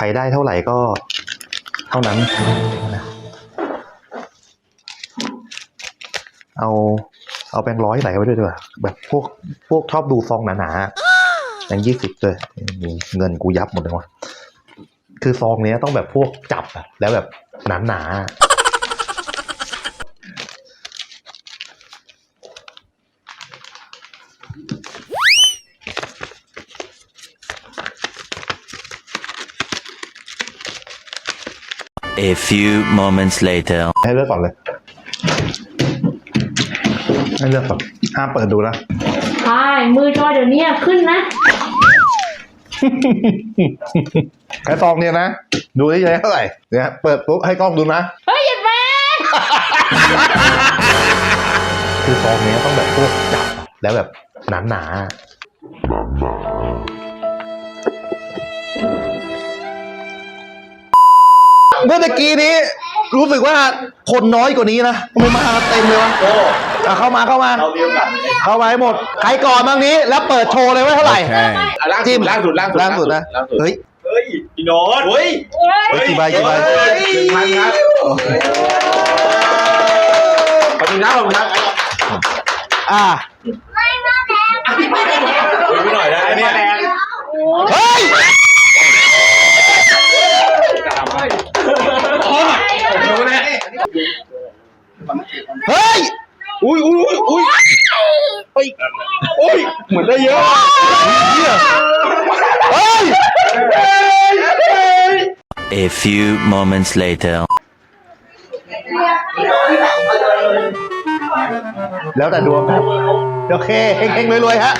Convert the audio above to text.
รได้เท่าไหร่ก็เท่านั้น เอาเอาแบงร้อยไหลไว้ด้วยดีกว่าแบบพวกพวกชอบดูซองหนาๆแบงยี่สิบเลยมีเงินกูยับหมดเลยวะคือซองเนี้ยต้องแบบพวกจับอะแล้วแบบหนาๆ A few moments later. ให้เลือกก่อนเลย ให้เลือกก่อนห้ามเปิดดูนะใช่มือจอยเดี๋ยวนี้ขึ้นนะ แค่ซองเนี่ยนะ ดูได้เท่าไหร่เนี่ยเปิดปุ๊บให้กล้องดูนะ เฮ้ยหยุดแม่คือซองเนี้ยต้องแบบพวกจับอะแล้วแบบหนาหนาๆ เมื่อตะกี้นี้ รู้สึกว่าคนน้อยกว่านี้นะทำไมมาเต็มเลยวะอะเข้ามาเข้ามา เรามีโอกาสเข้ามาให้หมดใครก่อนบ้างนี้ แล้วเปิดโชว์เลยว่าเท่าไหร่อะล่างสุจิ้ดมล่างสุดล่างสุดล่างสุดนะล่างสุดเฮ้ยเฮ้ยพี่โน้ตเฮ้ยเฮ้ยกี่ใบกี่ใบเฮ้ย หนึ่งพันครับขอบคุณครับขอบคุณครับอ่า อุ้ยอุ้ยอุ้ยอุ้ยเฮ้ยอุ้ยเหมือนได้เยอะเฮ้ย A few moments later. แล้วแต่ดวงครับ โอเคเฮงๆรวยๆฮะ